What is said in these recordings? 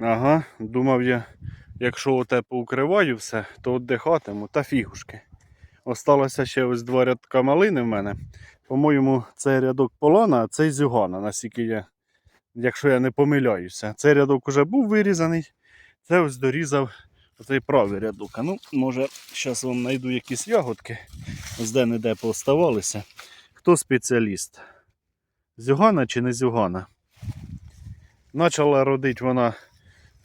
Ага, думав я, якщо оте поукриваю все, то віддихатиму та фігушки. Осталося ще ось два рядка малини в мене. По-моєму, цей рядок полана, а цей зюгана, наскільки я, якщо я не помиляюся. Цей рядок уже був вирізаний. Це ось дорізав оцей правий рядок. А ну, може, зараз вам знайду якісь ягодки, ось де-не-де пооставалися. Хто спеціаліст? Зюгана чи не зюгана? Почала родити вона,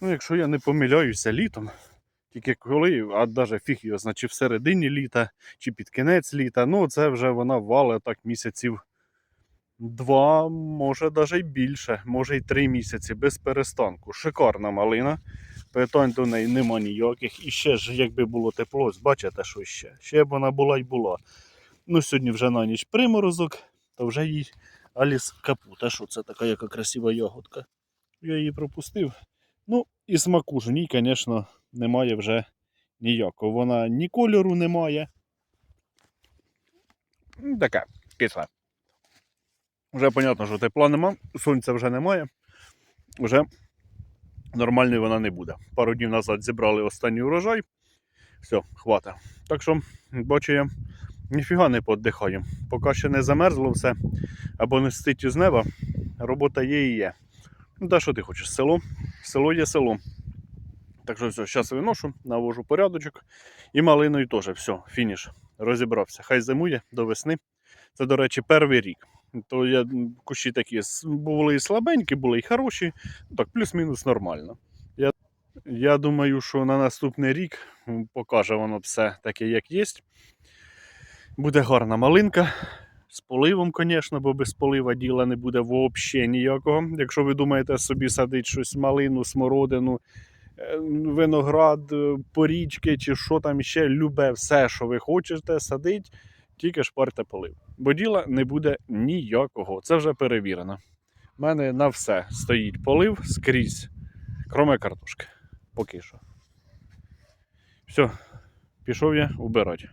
ну, якщо я не помиляюся, літом. Тільки коли, а навіть фіг його, значить в середині літа чи під кінець літа, ну це вже вона вале так місяців два, може навіть й більше, може й три місяці без перестанку. Шикарна малина. Питань до неї нема ніяких. І ще ж, якби було тепло, бачите, що ще. Ще б вона була й була. Ну, сьогодні вже на ніч приморозок, то вже їй Аліс капута. Що це така яка красива ягодка. Я її пропустив. Ну, і смаку ж в ній, звісно, немає вже ніякого. Вона ні кольору не має. М, кисла. Вже понятно, що тепла нема, сонця вже немає. Вже нормальної вона не буде. Пару днів назад зібрали останній урожай. Все, хвата. Так що, бачу я, ніфіга не поддихаю. Поки ще не замерзло все, або не стить з неба, робота є і є. Ну, та що ти хочеш? Село? Село є село. Так що все, зараз виношу, навожу порядочок. І малиною теж все, фініш. Розібрався. Хай зимує до весни. Це, до речі, перший рік. То я кущі такі були і слабенькі, були і хороші. Ну, Так, плюс-мінус нормально. Я, я думаю, що на наступний рік покаже воно все таке, як є. Буде гарна малинка. З поливом, звісно, бо без полива діла не буде взагалі ніякого. Якщо ви думаєте собі садити щось малину, смородину, е, виноград, е, порічки чи що там ще, любе все, що ви хочете, садить, тільки шпарте полив. Бо діла не буде ніякого. Це вже перевірено. У мене на все стоїть полив скрізь, кроме картошки. Поки що. Все, пішов я убирати.